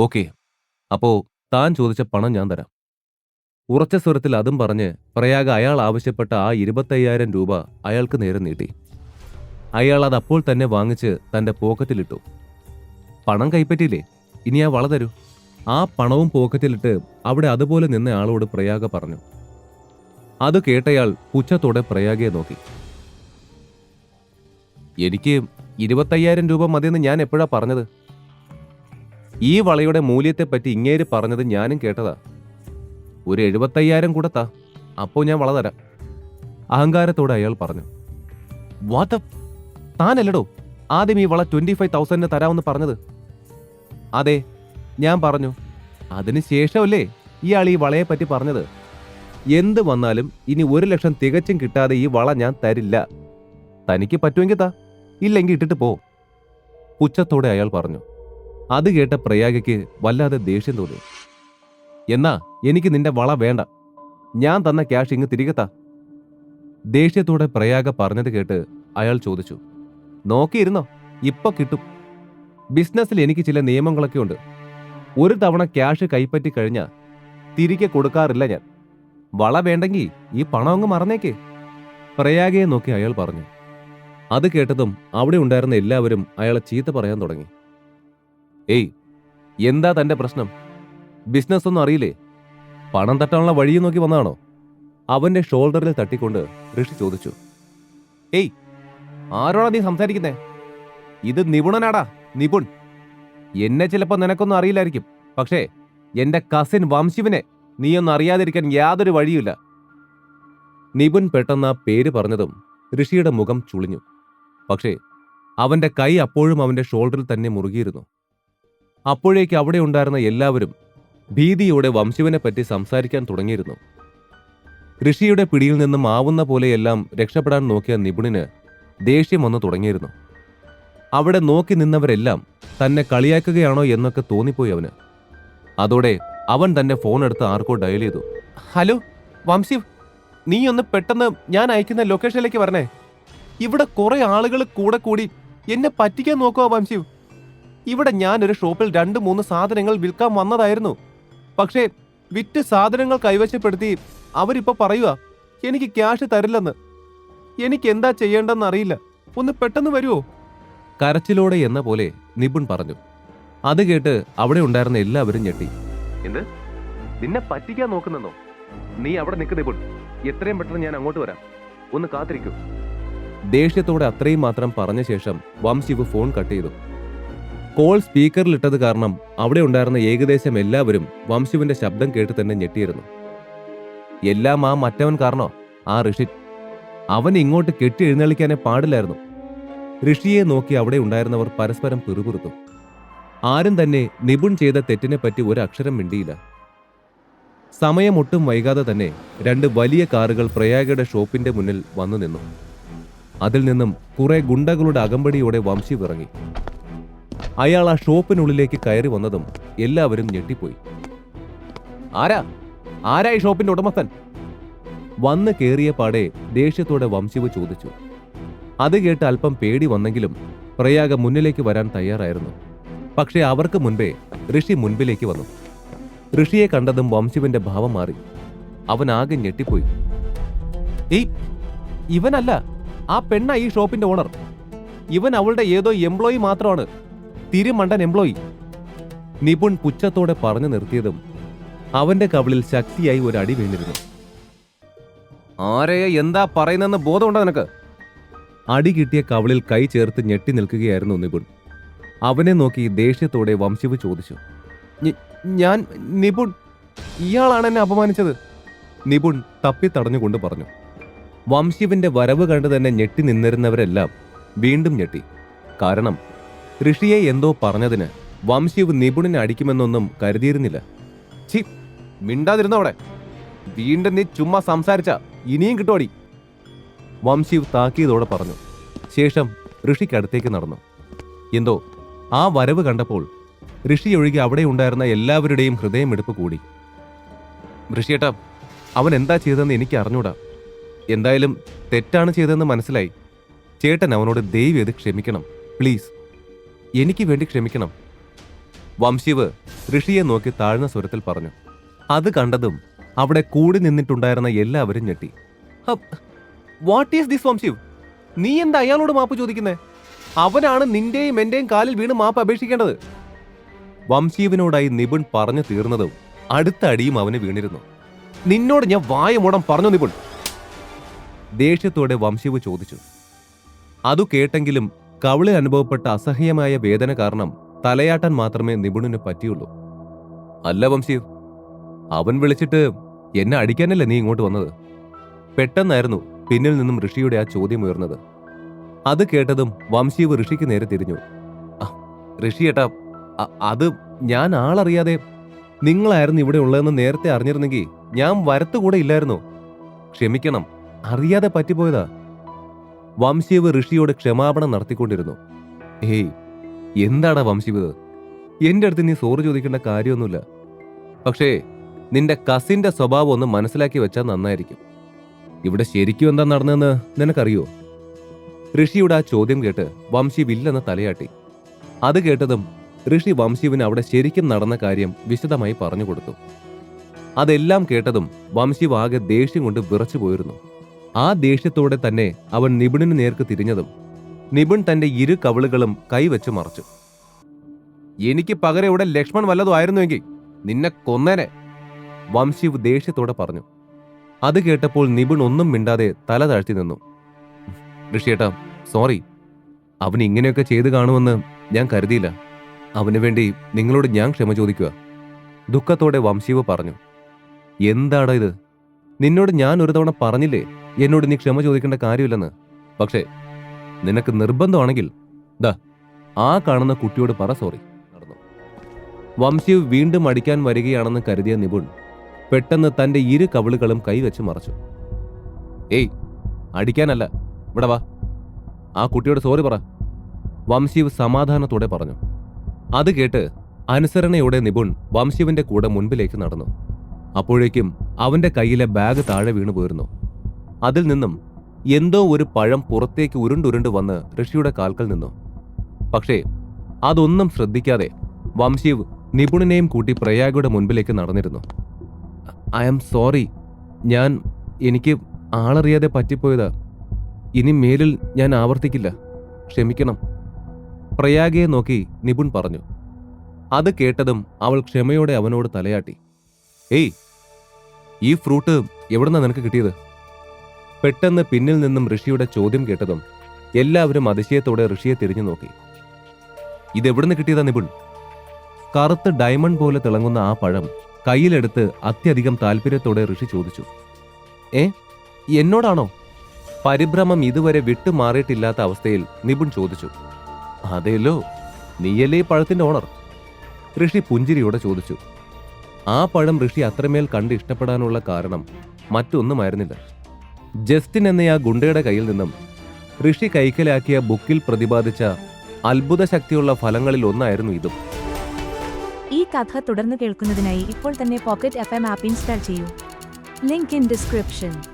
Okay അപ്പോ താൻ ചോദിച്ച പണം ഞാൻ തരാം. ഉറച്ച സ്വരത്തിൽ അതും പറഞ്ഞ് പ്രയാഗ അയാൾ ആവശ്യപ്പെട്ട ആ ഇരുപത്തയ്യായിരം രൂപ അയാൾക്ക് നേരെ നീട്ടി. അയാൾ അത് അപ്പോൾ തന്നെ വാങ്ങിച്ച് തന്റെ പോക്കറ്റിലിട്ടു. പണം കൈപ്പറ്റിയില്ലേ? ഇനി ആ വള തരൂ. ആ പണവും പോക്കറ്റിലിട്ട് അവിടെ അതുപോലെ നിന്ന ആളോട് പ്രയാഗ പറഞ്ഞു. അത് കേട്ടയാൾ പുച്ഛത്തോടെ പ്രയാഗയെ നോക്കി. എനിക്ക് ഇരുപത്തയ്യായിരം രൂപ മതിയെന്ന് ഞാൻ എപ്പോഴാ പറഞ്ഞത്? ഈ വളയുടെ മൂല്യത്തെപ്പറ്റി ഇങ്ങേര് പറഞ്ഞത് ഞാനും കേട്ടതാ. ഒരു എഴുപത്തയ്യായിരം കൂടത്താ. അപ്പോൾ അപ്പോ ഞാൻ വള തരാം അഹങ്കാരത്തോടെ അയാൾ പറഞ്ഞു. വാത്ത താനല്ലടോ. ആദ്യം ഈ വള ട്വന്റി ഫൈവ് തൗസൻഡിന് തരാമെന്ന് പറഞ്ഞത്. അതെ ഞാൻ പറഞ്ഞു. അതിന് ശേഷമല്ലേ ഇയാൾ ഈ വളയെപ്പറ്റി പറ്റി പറഞ്ഞത്. എന്ത് വന്നാലും ഇനി ഒരു ലക്ഷം തികച്ചും കിട്ടാതെ ഈ വള ഞാൻ തരില്ല. തനിക്ക് പറ്റുമെങ്കിൽ താ. ഇല്ലെങ്കിൽ ഇട്ടിട്ട് പോ. പുച്ഛത്തോടെ അയാൾ പറഞ്ഞു. അത് കേട്ട പ്രയാഗയ്ക്ക് വല്ലാതെ ദേഷ്യം തോന്നി. എന്നാ എനിക്ക് നിന്റെ വള വേണ്ട. ഞാൻ തന്ന ക്യാഷ് ഇങ്ങ് തിരികെത്താ ദേഷ്യത്തോടെ പ്രയാഗ പറഞ്ഞത് കേട്ട് അയാൾ ചോദിച്ചു നോക്കിയിരുന്നോ? ഇപ്പൊ കിട്ടും. ബിസിനസ്സിൽ എനിക്ക് ചില നിയമങ്ങളൊക്കെ ഉണ്ട്. ഒരു തവണ ക്യാഷ് കൈപ്പറ്റി കഴിഞ്ഞാൽ തിരികെ കൊടുക്കാറില്ല ഞാൻ. വള വേണ്ടെങ്കിൽ ഈ പണം അങ്ങ് മറന്നേക്കേ. പ്രയാഗയെ നോക്കി അയാൾ പറഞ്ഞു. അത് കേട്ടതും അവിടെ ഉണ്ടായിരുന്ന എല്ലാവരും അയാളെ ചീത്ത പറയാൻ തുടങ്ങി. ഏയ് എന്താ തന്റെ പ്രശ്നം? ബിസിനസ് ഒന്നും അറിയില്ലേ? പണം തട്ടാനുള്ള വഴിയും നോക്കി വന്നതാണോ? അവന്റെ ഷോൾഡറിൽ തട്ടിക്കൊണ്ട് ഋഷി ചോദിച്ചു. ഏയ് ആരോടാ നീ സംസാരിക്കുന്നേ? ഇത് നിപുണനാടാ നിപുൺ. എന്നെ ചിലപ്പോൾ നിനക്കൊന്നും അറിയില്ലായിരിക്കും. പക്ഷേ എന്റെ കസിൻ വംശിവിനെ നീയൊന്നും അറിയാതിരിക്കാൻ യാതൊരു വഴിയുമില്ല. നിപുൺ പെട്ടെന്ന് ആ പേര് പറഞ്ഞതും ഋഷിയുടെ മുഖം ചുളിഞ്ഞു. പക്ഷേ അവന്റെ കൈ അപ്പോഴും അവന്റെ ഷോൾഡറിൽ തന്നെ മുറുകിയിരുന്നു. അപ്പോഴേക്ക് അവിടെ ഉണ്ടായിരുന്ന എല്ലാവരും ഭീതിയോടെ വംശിവനെ പറ്റി സംസാരിക്കാൻ തുടങ്ങിയിരുന്നു. ഋഷിയുടെ പിടിയിൽ നിന്നും ആവുന്ന പോലെയെല്ലാം രക്ഷപ്പെടാൻ നോക്കിയ നിപുണിന് ദേഷ്യം വന്നു തുടങ്ങിയിരുന്നു. അവിടെ നോക്കി നിന്നവരെല്ലാം തന്നെ കളിയാക്കുകയാണോ എന്നൊക്കെ തോന്നിപ്പോയി അവന്. അതോടെ അവൻ തന്നെ ഫോൺ എടുത്ത് ആർക്കോ ഡയൽ ചെയ്തു. ഹലോ വംശിവ് നീ ഒന്ന് പെട്ടെന്ന് ഞാൻ അയക്കുന്ന ലൊക്കേഷനിലേക്ക് വരണേ. ഇവിടെ കുറെ ആളുകൾ കൂടെ കൂടി എന്നെ പറ്റിക്കാൻ നോക്കുക വംശിവ്. ഇവിടെ ഞാൻ ഒരു ഷോപ്പിൽ രണ്ട് മൂന്ന് സാധനങ്ങൾ വിൽക്കാൻ വന്നതായിരുന്നു. പക്ഷേ വിറ്റ് സാധനങ്ങൾ കൈവശപ്പെടുത്തി അവരിപ്പോ പറയുക എനിക്ക് ക്യാഷ് തരില്ലെന്ന്. എനിക്ക് എന്താ ചെയ്യേണ്ടെന്ന് അറിയില്ല ഒന്ന് പെട്ടെന്ന് വരുമോ കരച്ചിലോടെ എന്ന പോലെ നിപുൺ പറഞ്ഞു. അത് കേട്ട് അവിടെ ഉണ്ടായിരുന്ന എല്ലാവരും ഞെട്ടി. എന്ത്? നിന്നെ പറ്റിക്കാൻ നോക്കുന്നോ നീ അവിടെ നിൽക്ക് നിപുൺ. എത്രയും പെട്ടെന്ന് ഞാൻ അങ്ങോട്ട് വരാം. ഒന്ന് കാത്തിരിക്കൂ. ദേഷ്യത്തോടെ അത്രയും മാത്രം പറഞ്ഞ ശേഷം വംശിവ് ഫോൺ കട്ട് ചെയ്തു. കോൾ സ്പീക്കറിലിട്ടത് കാരണം അവിടെ ഉണ്ടായിരുന്ന ഏകദേശം എല്ലാവരും വംശുവിന്റെ ശബ്ദം കേട്ട് തന്നെ ഞെട്ടിയിരുന്നു. എല്ലാം ആ മറ്റവൻ കാരണോ? ആ ഋഷി. അവൻ ഇങ്ങോട്ട് കെട്ടി എഴുന്നള്ളിക്കാനേ പാടില്ലായിരുന്നു. ഋഷിയെ നോക്കി അവിടെ ഉണ്ടായിരുന്നവർ പരസ്പരം പിറുപിറുത്തു. ആരും തന്നെ നിപുൺ ചെയ്ത തെറ്റിനെ പറ്റി ഒരു അക്ഷരം മിണ്ടിയില്ല സമയമൊട്ടും വൈകാതെ തന്നെ രണ്ട് വലിയ കാറുകൾ പ്രയാഗയുടെ ഷോപ്പിന്റെ മുന്നിൽ വന്നു നിന്നു. അതിൽ നിന്നും കുറെ ഗുണ്ടകളുടെ അകമ്പടിയോടെ വംശി ഇറങ്ങി അയാൾ ആ ഷോപ്പിനുള്ളിലേക്ക് കയറി വന്നതും എല്ലാവരും ഞെട്ടിപ്പോയി. ആരാ? ആരാ ഈ ഷോപ്പിന്റെ ഉടമസ്ഥൻ? വന്ന് കയറിയ പാടെ ദേഷ്യത്തോടെ വംശിവ് ചോദിച്ചു. അത് കേട്ട് അല്പം പേടി വന്നെങ്കിലും പ്രയാഗ മുന്നിലേക്ക് വരാൻ തയ്യാറായിരുന്നു. പക്ഷേ അവർക്ക് മുൻപേ ഋഷി മുൻപിലേക്ക് വന്നു. ഋഷിയെ കണ്ടതും വംശിവിന്റെ ഭാവം മാറി. അവൻ ആകെ ഞെട്ടിപ്പോയി. ഏയ് ഇവനല്ല. ആ പെണ്ണ ഈ ഷോപ്പിന്റെ ഓണർ. ഇവൻ അവളുടെ ഏതോ എംപ്ലോയി മാത്രമാണ്. തിരുമണ്ടൻ എംപ്ലോയി നിപുൺ പുച്ഛത്തോടെ പറഞ്ഞു നിർത്തിയതും അവന്റെ കവിളിൽ ശക്തിയായി ഒരു അടി വീണിരുന്നു. ആരെയെ എന്താ പറയുന്നെന്ന് ബോധമുണ്ടോ നിനക്ക്? അടി കിട്ടിയ കവിളിൽ കൈ ചേർത്ത് ഞെട്ടി നിൽക്കുകയായിരുന്നു നിപുൺ. അവനെ നോക്കി ദേഷ്യത്തോടെ വംശിവ് ചോദിച്ചു. ഞാൻ നിപുൺ ഇയാളാണ് എന്നെ അപമാനിച്ചത്? നിപുൺ തപ്പി തടഞ്ഞുകൊണ്ട് പറഞ്ഞു. വംശിവിന്റെ വരവ് കണ്ട് തന്നെ ഞെട്ടി നിന്നിരുന്നവരെല്ലാം വീണ്ടും ഞെട്ടി. കാരണം ഋഷിയെ എന്തോ പറഞ്ഞതിന് വംശീവ് നിപുണിനെ അടിക്കുമെന്നൊന്നും കരുതിയിരുന്നില്ല. ഛി അവിടെ? വീണ്ടും നീ ചുമ്മാ സംസാരിച്ച ഇനിയും കിട്ടുമടി വംശീവ് താക്കിയതോടെ പറഞ്ഞു. ശേഷം ഋഷിക്കടുത്തേക്ക് നടന്നു. എന്തോ ആ വരവ് കണ്ടപ്പോൾ ഋഷി ഒഴികെ അവിടെ ഉണ്ടായിരുന്ന എല്ലാവരുടെയും ഹൃദയമെടുപ്പ് കൂടി. ഋഷിയേട്ടാ അവൻ എന്താ ചെയ്തതെന്ന് എനിക്ക് അറിഞ്ഞൂടാ. എന്തായാലും തെറ്റാണ് ചെയ്തതെന്ന് മനസ്സിലായി. ചേട്ടൻ അവനോട് ദൈവം ക്ഷമിക്കണം. പ്ലീസ്. എനിക്ക് വേണ്ടി ക്ഷമിക്കണം. വംശീവ് ഋഷിയെ നോക്കി താഴ്ന്ന സ്വരത്തിൽ പറഞ്ഞു. അത് കണ്ടതും അവിടെ കൂടി നിന്നിട്ടുണ്ടായിരുന്ന എല്ലാവരും ഞെട്ടി. What is this Vamshiv? നീ എന്താ അയാളോട് മാപ്പ് ചോദിക്കുന്നേ? അവനാണ് നിന്റെയും എന്റെയും കാലിൽ വീണ് മാപ്പ് അപേക്ഷിക്കേണ്ടത്. വംശീവിനോടായി നിപുൺ പറഞ്ഞു തീർന്നതും അടുത്ത അടിയും അവന് വീണിരുന്നു. നിന്നോട് ഞാൻ വായ മൂടം പറഞ്ഞു നിപുൺ. ദേഷ്യത്തോടെ വംശീവ് ചോദിച്ചു. അതു കേട്ടെങ്കിലും കവിളിൽ അനുഭവപ്പെട്ട അസഹ്യമായ വേദന കാരണം തലയാട്ടാൻ മാത്രമേ നിപുണിന് പറ്റിയുള്ളൂ. അല്ല വംശീർ അവൻ വിളിച്ചിട്ട് എന്നെ അടിക്കാനല്ലേ നീ ഇങ്ങോട്ട് വന്നത്? പെട്ടെന്നായിരുന്നു പിന്നിൽ നിന്നും ഋഷിയുടെ ആ ചോദ്യം ഉയർന്നത്. അത് കേട്ടതും വംശീവ് ഋഷിക്ക് നേരെ തിരിഞ്ഞു. "ആ, ഋഷിയേട്ടാ അത് ഞാൻ ആളറിയാതെ നിങ്ങളായിരുന്നു ഇവിടെ ഉള്ളതെന്ന് നേരത്തെ അറിഞ്ഞിരുന്നെങ്കിൽ ഞാൻ വരത്തുകൂടെ ഇല്ലായിരുന്നു. ക്ഷമിക്കണം അറിയാതെ പറ്റിപ്പോയതാ. വംശീവ് ഋഷിയോട് ക്ഷമാപണം നടത്തിക്കൊണ്ടിരുന്നു. ഹേയ് എന്താടാ വംശീവ്? എന്റെ അടുത്ത് നീ സോറി ചോദിക്കേണ്ട കാര്യമൊന്നുമില്ല. പക്ഷേ നിന്റെ കസിന്റെ സ്വഭാവം ഒന്ന് മനസ്സിലാക്കി വെച്ചാൽ നന്നായിരിക്കും. ഇവിടെ ശരിക്കും എന്താ നടന്നതെന്ന് നിനക്കറിയോ? ഋഷിയുടെ ആ ചോദ്യം കേട്ട് വംശീവ് ഇല്ലെന്ന് തലയാട്ടി. അത് കേട്ടതും ഋഷി വംശീവിന് അവിടെ ശരിക്കും നടന്ന കാര്യം വിശദമായി പറഞ്ഞു കൊടുത്തു. അതെല്ലാം കേട്ടതും വംശീവ് ആകെ ദേഷ്യം കൊണ്ട് വിറച്ചു പോയിരുന്നു. ആ ദേഷ്യത്തോടെ തന്നെ അവൻ നിപുണിന് നേർക്ക് തിരിഞ്ഞതും നിപുൺ തന്റെ ഇരു കവിളുകളും കൈവച്ച് മറച്ചു. എനിക്ക് പകരം ഇവിടെ ലക്ഷ്മൺ വല്ലതും നിന്നെ കൊന്നേനെ വംശീവ് ദേഷ്യത്തോടെ പറഞ്ഞു. അത് കേട്ടപ്പോൾ നിപുൺ ഒന്നും മിണ്ടാതെ തല താഴ്ത്തി നിന്നു. ഋഷിയേട്ടാ സോറി. അവൻ ഇങ്ങനെയൊക്കെ ചെയ്തു കാണുമെന്ന് ഞാൻ കരുതിയില്ല. അവന് വേണ്ടി നിങ്ങളോട് ഞാൻ ക്ഷമ ചോദിക്കുക ദുഃഖത്തോടെ വംശീവ് പറഞ്ഞു. എന്താടാ ഇത്? നിന്നോട് ഞാൻ ഒരു തവണ പറഞ്ഞില്ലേ എന്നോട് നീ ക്ഷമ ചോദിക്കേണ്ട കാര്യമില്ലെന്ന്. പക്ഷേ നിനക്ക് നിർബന്ധമാണെങ്കിൽ ദാ ആ കാണുന്ന കുട്ടിയോട് പറ സോറി. നടന്നു. വംശീവ് വീണ്ടും അടിക്കാൻ വരികയാണെന്ന് കരുതിയ നിപുൺ പെട്ടെന്ന് തന്റെ ഇരു കവിളുകളും കൈവച്ച് മറച്ചു. ഏയ് അടിക്കാനല്ല. ഇവിടെ വാ. ആ കുട്ടിയോട് സോറി പറ. വംശീവ് സമാധാനത്തോടെ പറഞ്ഞു. അത് കേട്ട് അനുസരണയോടെ നിപുൺ വംശീവിന്റെ കൂടെ മുൻപിലേക്ക് നടന്നു. അപ്പോഴേക്കും അവന്റെ കയ്യിലെ ബാഗ് താഴെ വീണു പോയിരുന്നു അതിൽ നിന്നും എന്തോ ഒരു പഴം പുറത്തേക്ക് ഉരുണ്ടുരുണ്ട് വന്ന് ഋഷിയുടെ കാൽക്കൽ നിന്നു. പക്ഷേ അതൊന്നും ശ്രദ്ധിക്കാതെ വംശീവ് നിപുണനെയും കൂട്ടി പ്രയാഗയുടെ മുൻപിലേക്ക് നടന്നിരുന്നു. I am sorry. ഞാൻ എനിക്ക് ആളറിയാതെ പറ്റിപ്പോയതാ. ഇനി മേലിൽ ഞാൻ ആവർത്തിക്കില്ല. ക്ഷമിക്കണം. പ്രയാഗയെ നോക്കി നിപുൺ പറഞ്ഞു. അത് കേട്ടതും അവൾ ക്ഷമയോടെ അവനോട് തലയാട്ടി. ഏയ് ഈ ഫ്രൂട്ട് എവിടുന്നാ നിനക്ക് കിട്ടിയത്? പെട്ടെന്ന് പിന്നിൽ നിന്നും ഋഷിയുടെ ചോദ്യം കേട്ടതും എല്ലാവരും അതിശയത്തോടെ ഋഷിയെ തിരിഞ്ഞു നോക്കി. ഇതെവിടുന്ന് കിട്ടിയതാ നിപുൺ? കറുത്ത് ഡയമണ്ട് പോലെ തിളങ്ങുന്ന ആ പഴം കയ്യിലെടുത്ത് അത്യധികം താല്പര്യത്തോടെ ഋഷി ചോദിച്ചു. ഏ എന്നോടാണോ? പരിഭ്രമം ഇതുവരെ വിട്ടുമാറിയിട്ടില്ലാത്ത അവസ്ഥയിൽ നിപുൺ ചോദിച്ചു. അതെയല്ലോ നീയല്ലേ ഈ പഴത്തിന്റെ ഓണർ? ഋഷി പുഞ്ചിരിയോടെ ചോദിച്ചു. ആ പഴം ഋഷി അത്രമേൽ കണ്ട് ഇഷ്ടപ്പെടാനുള്ള കാരണം മറ്റൊന്നുമായിരുന്നില്ല. ജസ്റ്റിൻ എന്ന ആ ഗുണ്ടയുടെ കയ്യിൽ നിന്നും ഋഷി കൈക്കലാക്കിയ ബുക്കിൽ പ്രതിപാദിച്ച അത്ഭുത ശക്തിയുള്ള ഫലങ്ങളിൽ ഒന്നായിരുന്നു ഇതും. ഈ കഥ തുടർന്ന് കേൾക്കുന്നതിനായി ഇപ്പോൾ തന്നെ pocket F M app install ചെയ്യൂ. Link in description.